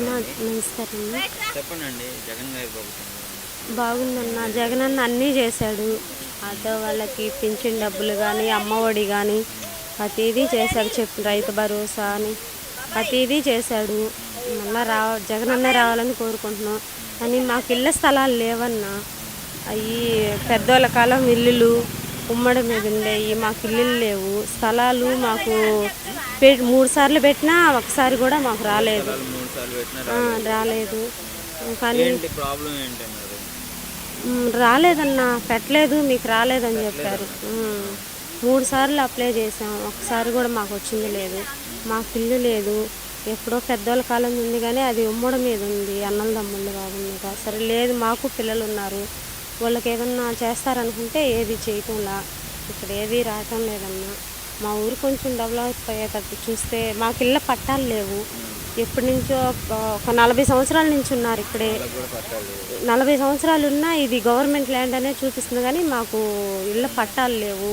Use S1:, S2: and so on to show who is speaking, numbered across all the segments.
S1: నమస్కారం. చెప్పండి జగన్ గారి ప్రభుత్వం.
S2: బాగుందన్న జగన్ అన్న అన్నీ చేశాడు. ఆటో వాళ్ళకి పింఛన్ డబ్బులు కానీ అమ్మఒడి కానీ ప్రతిదీ చేశాడు చెప్పు రైతు భరోసా అని. ప్రతిదీ చేశాడు. మళ్ళా రా జగన్ అన్నే రావాలని కోరుకుంటున్నాం. కానీ మాకు ఇళ్ళ స్థలాలు లేవన్నా. అవి పెద్దోళ్ళ కాలం ఇల్లులు ఉమ్మడి మీద ఉండేవి మాకు ఇల్లులు లేవు. స్థలాలు మాకు పె మూడు సార్లు పెట్టినా ఒకసారి కూడా మాకు రాలేదు. రాలేదు. కానీ రాలేదన్నా పెట్టలేదు మీకు రాలేదని చెప్పారు. మూడు సార్లు అప్లై చేసాం ఒకసారి కూడా మాకు వచ్చింది లేదు. మాకు ఇల్లు లేదు. ఎప్పుడో పెద్దోళ్ళ కాలం ఉంది కానీ అది ఉమ్మడి మీద ఉంది. అన్నల తమ్ముళ్ళ బాబు మీద. సరే లేదు మాకు పిల్లలు ఉన్నారు. వాళ్ళకి ఏదన్నా చేస్తారనుకుంటే ఏది చేయటంలా. ఇక్కడ ఏది రావటం లేదన్నా. మా ఊరు కొంచెం డెవలప్ అయ్యేటట్టు చూస్తే మాకు ఇళ్ళ పట్టాలు లేవు. ఎప్పటి నుంచో ఒక నలభై సంవత్సరాల నుంచి ఉన్నారు ఇక్కడే. నలభై సంవత్సరాలు ఉన్నా ఇది గవర్నమెంట్ ల్యాండ్ అనే చూపిస్తుంది కానీ మాకు ఇళ్ళ పట్టాలు లేవు.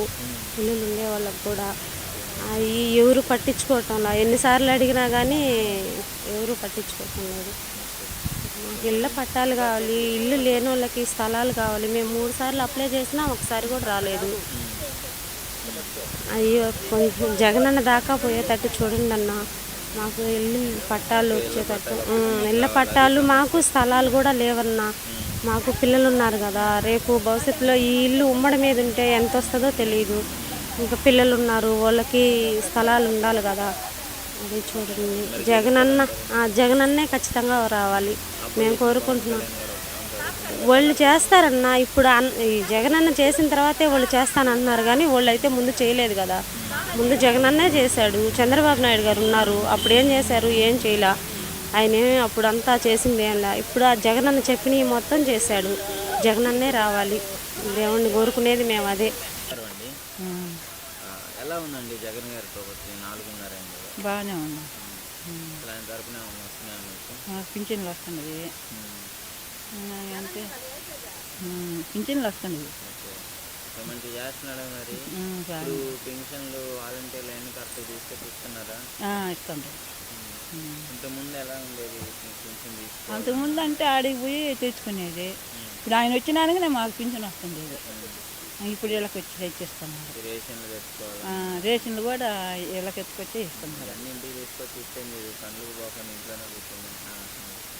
S2: ఇల్లు ఉండే వాళ్ళకు కూడా. అవి ఎవరు పట్టించుకోవటం ఎన్నిసార్లు అడిగినా కానీ ఎవరు పట్టించుకోవటం లేదు. మాకు ఇళ్ళ పట్టాలు కావాలి ఇల్లు లేని వాళ్ళకి స్థలాలు కావాలి. మేము మూడు సార్లు అప్లై చేసినా ఒకసారి కూడా రాలేదు. అయ్యో కొంచెం జగనన్న దాకా పోయేటట్టు చూడండి అన్న మాకు ఇల్లు పట్టాలు వచ్చేటట్టు. ఇళ్ళ పట్టాలు మాకు స్థలాలు కూడా లేవన్నా. మాకు పిల్లలు ఉన్నారు కదా. రేపు భవిష్యత్తులో ఈ ఇల్లు ఉమ్మడి మీద ఉంటే ఎంత వస్తుందో తెలియదు ఇంకా పిల్లలు ఉన్నారు వాళ్ళకి స్థలాలు ఉండాలి కదా. అది చూడండి. జగనన్న జగన్ జగనన్నే ఖచ్చితంగా రావాలి. మేము కోరుకుంటున్నాం. వాళ్ళు చేస్తారన్న ఇప్పుడు అన్- ఈ జగనన్న చేసిన తర్వాతే వాళ్ళు చేస్తానంటున్నారు కానీ వాళ్ళు అయితే ముందు చేయలేదు కదా. ముందు జగనన్నే చేశాడు చంద్రబాబు నాయుడు గారు ఉన్నారు అప్పుడు ఏం చేశారు ఏం చేయలే? ఆయన ఏమీ అప్పుడు అంతా చేసింది ఏం లే ఇప్పుడు ఆ జగనన్న చెప్పినవి మొత్తం చేశాడు. జగనన్నే రావాలి. దేవుణ్ణి కోరుకునేది మేము అదే.
S1: ఎలా ఉందండి జగన్ గారి ప్రభుత్వం నాలుగున్నర అయింది కదా.
S3: బాగానే
S1: మాకు?
S3: పింఛన్లు వస్తున్నది
S1: ఉమ్,
S3: పింఛన్లు
S1: మంచిగా చేస్తున్నాడా మరి? ఇప్పుడు పెన్షన్లు వాలంటీర్లు అన్ని కరెక్ట్ తీసుకొచ్చి ఇస్తున్నారా ఇంతకుముందు ఎలా ఉండేది మీకు పెన్షన్ తీసుకో
S3: అంతకుముందు అంటే ఆడికి పోయి తెచ్చుకునేది. ఇప్పుడు ఆయన వచ్చినాకనే మాకు పింఛన్ వస్తుంది ఇప్పుడు వీళ్ళకి వచ్చి తెచ్చిస్తున్నారు
S1: రేషన్లు తెచ్చుకోవాలి.
S3: రేషన్లు కూడా వీళ్ళకి ఎత్తుకొచ్చి ఇస్తున్నారు
S1: అన్ని ఇంటికి తీసుకొచ్చి ఇస్తే మీరు పండ్లకు పోకుండా ఇంట్లోనే కూర్చొని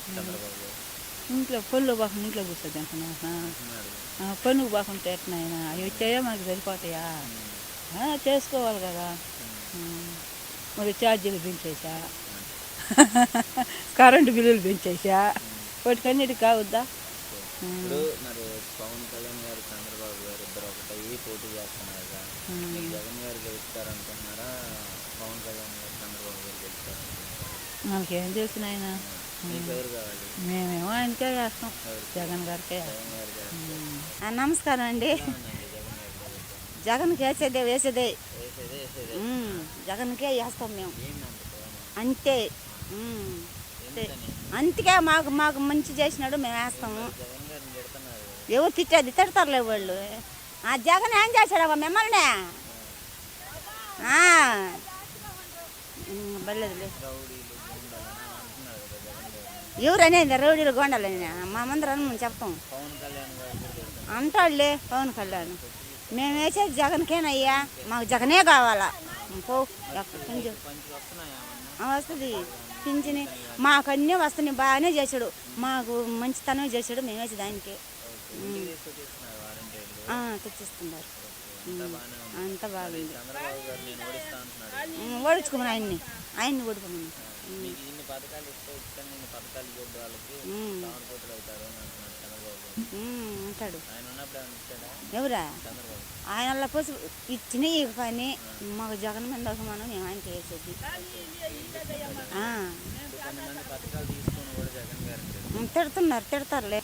S1: చంద్రబాబు
S3: ఇంట్లో పళ్ళు బాకుండా ఇంట్లో కూర్చోద్ది అంటున్నా
S1: అంటున్నాడు
S3: పన్నుకు బాకుండా ఎట్టినాయన అవి వచ్చాయా మనకు సరిపోతాయా చేసుకోవాలి కదా. మరి ఛార్జీలు పెంచేసా కరెంటు బిల్లులు పెంచేసా వాటికన్నిటికి కావద్దా
S1: ఇప్పుడు మరి పవన్ కళ్యాణ్ గారు చంద్రబాబు గారు ఇద్దరు ఒకటి పోటీ చేస్తున్నారు కదా మీకు జగన్ గారు గెలుస్తారనుకుంటున్నారా పవన్ కళ్యాణ్ గారు చంద్రబాబు గారు గెలుస్తారనుకుంటున్నారా
S3: మనకేం తెలుసు
S1: కావాలి
S3: మేమేమో ఆయనకే చేస్తాం. జగన్ గారికే
S4: నమస్కారం అండి. జగన్కి వేసేదే వేసేదే. జగన్కే వేస్తాం మేము. అంతే. ఉమ్, అంతే.
S1: ఎందుకని
S4: అందుకే మాకు మాకు మంచి చేసినాడు మేము వేస్తాము. ఎవరు తిట్టేది? తిడతారులే వాళ్ళు. ఆ జగన్ ఏం చేశాడవ్వ మిమ్మల్ని? ఆ.
S1: జగన్ గారిని
S4: ఎవరు అనేది రౌడీలు గొండాలని మా మందరం మనం చెప్తాం. అంటాడులే పవన్ కళ్యాణ్. మేము వేసేది జగన్కేనయ్యా. మాకు జగనే కావాలా. పో. వస్తుంది. పింఛని మాకు అన్నీ వస్తున్నాయి బాగానే చేశాడు. మాకు మంచితనం చేశాడు. మేము వేసి దానికి తెచ్చిస్తున్నారు.
S1: అంతా
S4: బాగుంది
S1: చంద్రబాబు గారు నేను ఓడిస్తా అంటున్నాడు?
S4: ఉమ్, ఓడించుకోమని ఆయన్ని. ఆయన్ని
S1: మీకు ఇన్ని పథకాలు ఇస్తే ఇస్తాను నేను పథకాలు ఇవ్వద్దు వాళ్ళకి. తామరపోతులు అవుతారు అని అంటున్నాడు చంద్రబాబు. గారు
S4: ఉమ్, అంటాడు.
S1: ఆయన ఉన్నప్పుడు ఏమైనా ఇచ్చాడా?
S4: ఎవరా?
S1: చంద్రబాబు.
S4: ఆయన పోసి ఇచ్చిన కానీ మాకు జగన్ మీద మనం మేము ఆయనకి వేసేది ఆ,
S1: ఇప్పుడు కొంతమంది పథకాలు తీసుకొని కూడా జగన్ గారిని తిడుతున్నారు.
S4: తిడతారులే.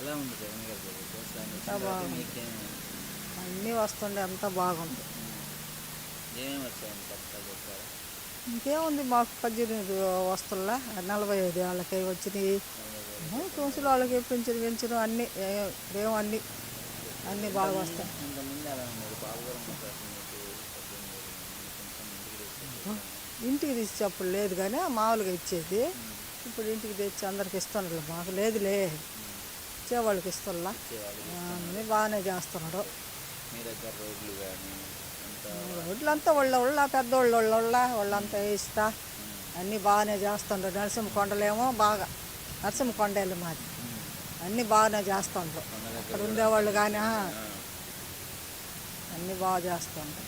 S1: ఎలా ఉంది జగన్ గారి ఆయన
S5: అన్నీ వస్తుండే అంతా బాగుంది.
S1: ఏమేమి వచ్చాయని పథకాలు చెప్పారా?
S5: ఇంకేముంది మాకు పద్దెనిమిది వస్తుల్లో నలభై ఐదు వాళ్ళకి వచ్చినాయి. కౌన్సిల్ వాళ్ళకి పెంచరు పెంచరు అన్నీ ఏం అన్నీ అన్నీ బాగా వస్తాయి.
S1: ఇంటికి తీసుకొచ్చి
S5: అప్పుడు లేదు కానీ మామూలుగా ఇచ్చేది. ఇప్పుడు ఇంటికి తెచ్చి అందరికి ఇస్తున్నారు మాకు లేదులే. ఇచ్చేవాళ్ళకి ఇస్తున్నా అన్నీ బాగానే చేస్తున్నాడు
S1: మీ దగ్గర రోడ్లు కానీ
S5: రోడ్లంతా వాళ్ళ వాళ్ళ పెద్దోళ్ళ వాళ్ళ వాళ్ళ వాళ్ళంతా వేస్తా. అన్నీ బాగానే చేస్తుండ్రు. నరసింహ కొండలేమో బాగా. నరసింహ కొండలు మాది. అన్నీ బాగానే చేస్తుండ్రు. అక్కడ ఉండేవాళ్ళు కానీ అన్నీ బాగా చేస్తుండ్రు.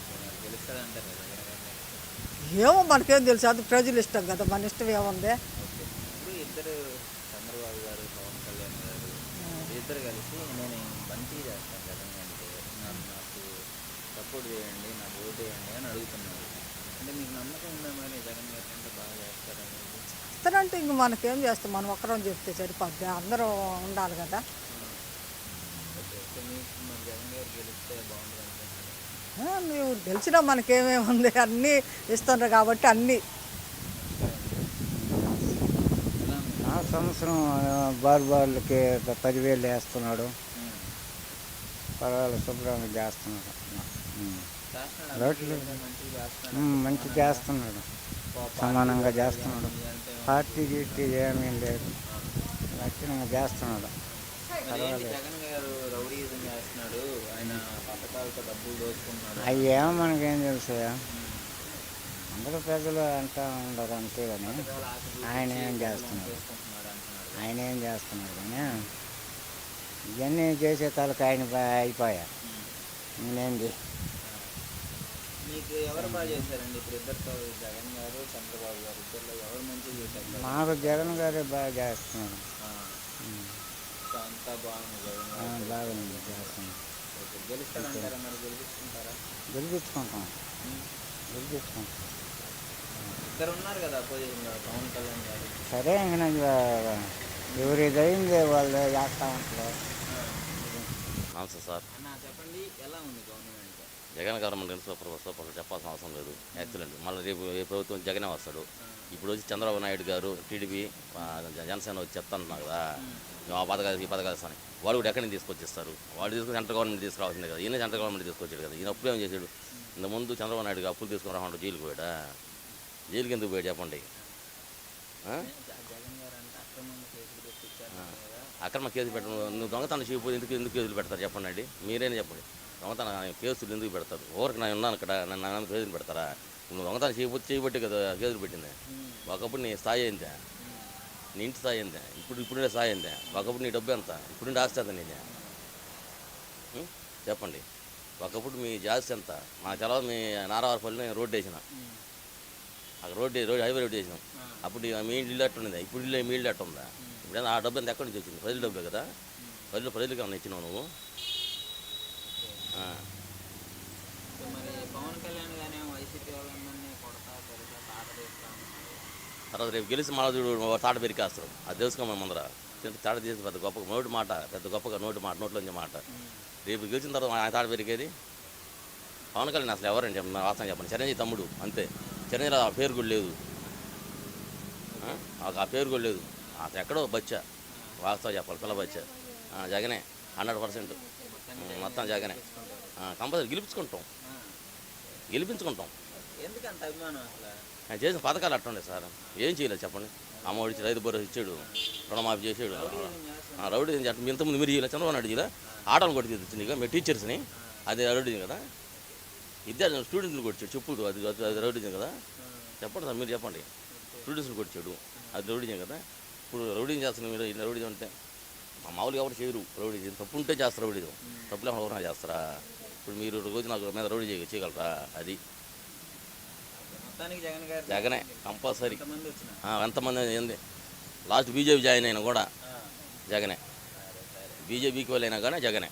S1: కదా.
S5: ఏమో మనకేం తెలుసు. అది ప్రజలు ఇష్టం కదా. మన ఇష్టం ఏముంది?
S1: ఇద్దరు చంద్రబాబు గారు పవన్ కళ్యాణ్ గారు ఇద్దరు కలిసి నేను మంచిగా చేస్తాను నాకు సపోర్ట్ చేయండి నాకు ఓటు వేయండి అని అడుగుతున్నారు. అంటే మీకు నమ్మకం ఉందా మరి? జగన్ గారు అంటే బాగా చేస్తారని
S5: ఇతనంటే ఇంక మనకేం చేస్తాం? మనం ఒక్కరం చెప్తే సరిపోద్ది. అందరూ ఉండాలి కదా. నువ్వు తెలిసినా మనకేమేమి ఉంది? అన్నీ ఇస్తున్నారు కాబట్టి అన్నీ.
S6: సంవత్సరం బారు బార్లకి పదివేలు వేస్తున్నాడు. పర్వాలేదు శుభ్రంగా చేస్తున్నాడు. మంచి చేస్తున్నాడు. సమానంగా చేస్తున్నాడు. పార్టీ గీర్టీ ఏమీ లేదు. లక్షణంగా చేస్తున్నాడు. అవి ఏమో మనకేం తెలుసు. అందరూ ప్రజలు అంటా ఉండరు అంతే కానీ ఆయన ఏం చేస్తున్నాడు? ఆయన ఏం చేస్తున్నాడు కానీ ఇవన్నీ చేసే తలకు ఆయన బా- అయిపోయా నేనేంది
S1: మీకు ఎవరు బాగా చేశారండి? ఇప్పుడు ఇద్దరితో జగన్ గారు చంద్రబాబు గారు ఇద్దరిలో ఎవరు మంచిగా చేశారు?
S6: మాకు జగన్ గారే బాగా చేస్తున్నాడు.
S1: అంతా బాగుంది జగన్ గారు.
S6: బాగా చేస్తున్నాడు.
S1: ఓకే. గెలుస్తాడంటారా మరి? గెలిపించుకుంటారా?
S6: గెలిపించుకుంటాం. గెలిపించుకుంటాం.
S1: ఇద్దరు ఉన్నారు కదా అపోజిషన్లో పవన్ కళ్యాణ్ గారు.
S6: సరే ఇంక ఎవరి దయింది వాళ్ళు చేస్తా ఉంటారు
S7: నమస్తే సార్.
S1: అన్న చెప్పండి ఎలా ఉంది government?
S7: Jagan government super super చెప్పాల్సిన అవసరం లేదు. యాక్సిడెంట్ మళ్ళీ రేపు ఏ ప్రభుత్వం జగనే వస్తాడు. ఇప్పుడు వచ్చి చంద్రబాబు నాయుడు గారు టీడీపీ జనసేన వచ్చి చెప్తానున్నారు కదా. మేము ఆ పథకాలు ఈ పథకాలు వాళ్ళు కూడా ఎక్కడి నుంచి తీసుకొచ్చిస్తారు? వాళ్ళు తీసుకుని సెంట్రల్ గవర్నమెంట్ తీసుకురావాల్సిందే కదా. ఈయన సెంట్రల్ గవర్నమెంట్ తీసుకొచ్చాడు కదా. ఈయన అప్పుడు ఏం చేశాడు ఇంత ముందు చంద్రబాబు నాయుడు అప్పులు తీసుకుని రామంటే జైలుకి పోయాడా? జైలుకి ఎందుకు పోయాడు చెప్పండి ఆ?
S1: జగన్ గారు అంటే అక్రమంగా కేసులు పెట్టించారు కదా
S7: అక్రమ కేసు పెట్టడం నువ్వు దొంగతనం చేయకపోతే ఎందుకు ఎందుకు కేసులు పెడతారు చెప్పండి మీరేనే చెప్పండి. దొంగతనం కేసులు ఎందుకు పెడతారు? ఊరికి నేను ఉన్నాను ఇక్కడ నన్ను కేసులు పెడతారా? నువ్వు దొంగతనం చేయకపోతే చేయబట్టి కదా కేసులు పెట్టింది. ఒకప్పుడు నీ స్థాయి అయిందా నీ ఇంటి స్థాయి అయిందా ఇప్పుడు ఇప్పుడే స్థాయి అయిందా ఒకప్పుడు నీ డబ్బు ఎంత? ఇప్పుడు ఆస్తి ఎంత నీదే? ఉం? చెప్పండి. ఒకప్పుడు మీ జాస్తి ఎంత? మా తెలవదు మీ నారావారిపల్లిలో నేను రోడ్డు వేసిన. అక్కడ రోడ్డు రోడ్ హైవే రోడ్డు వేసినాం. అప్పుడు మీ ఇల్లు ఉన్నది ఇప్పుడు ఇల్లు మీ ఇల్లు అట్టు ఉందా ఇప్పుడు ఆ డబ్బు ఎంత ఎక్కడి నుంచి వచ్చింది? ప్రజల డబ్బే కదా? ప్రజలు ప్రజలకు ఏమన్నా ఇచ్చినావు నువ్వు. తర్వాత రేపు గెలిచి మళ్ళీ చూడు తాట పెరికేస్తారు అది తెలుసుకోమని ముందర? తింటే చేసి పెద్ద గొప్ప నోటి మాట పెద్ద గొప్పగా నోటి మాట నోట్లోంచి మాట. రేపు గెలిచిన తర్వాత ఆయన తాట పెరిగేది పవన్ కళ్యాణ్ అసలు ఎవరండి? చెప్పండి వాస్తవం చెప్పండి. చిరంజీవి తమ్ముడు అంతే. చిరంజీవి ఆ పేరు కూడా లేదు. ఆ పేరు కూడా లేదు. అతను ఎక్కడో బచ్చా. వాస్తవం చెప్పాలి పిల్ల బచ్చా. జగనే హండ్రెడ్ పర్సెంట్. మొత్తం జగనే. కంపల్సరీ గెలిపించుకుంటాం. గెలిపించుకుంటాం. ఆయన చేసిన పథకాలు అట్టుండే సార్. ఏం చేయలేదు చెప్పండి. అమ్మ ఒడిచి రైతు భరోసా ఇచ్చాడు రుణమాఫీ చేసాడు ఆ, రౌడీ ఇంతకుముందు మీరు చేయలేదు. చంద్రబాబు నాయుడు చేయలే ఆటోలు కొట్టి తెచ్చింది ఇక మీరు టీచర్స్ని అది రౌడీ కదా. విద్యార్థి స్టూడెంట్స్ని కొట్టాడు. చెప్పుడు అది అది- అది రౌడీ కదా. చెప్పండి సార్ మీరు చెప్పండి. స్టూడెంట్స్ని కొట్టాడు. అది రౌడీ కదా. ఇప్పుడు రౌడీ చేస్తున్నారు మీరు ఇలా రౌడీ అంటే మా మామూలుగా ఎవరు చేయరు రౌడీ. తప్పు ఉంటే చేస్తారు రౌడీ తప్పులు ఎవరైనా చేస్తారా? ఇప్పుడు మీరు రోజు నాకు మీద రౌడీ చేయ చేయగలరా? అది.
S1: జగన్
S7: కంపల్సరీ. ఎంతమంది ఏంది? లాస్ట్ బీజేపీ జాయిన్ అయినా కూడా జగనే. బీజేపీకి వెళ్ళైనా కానీ జగనే.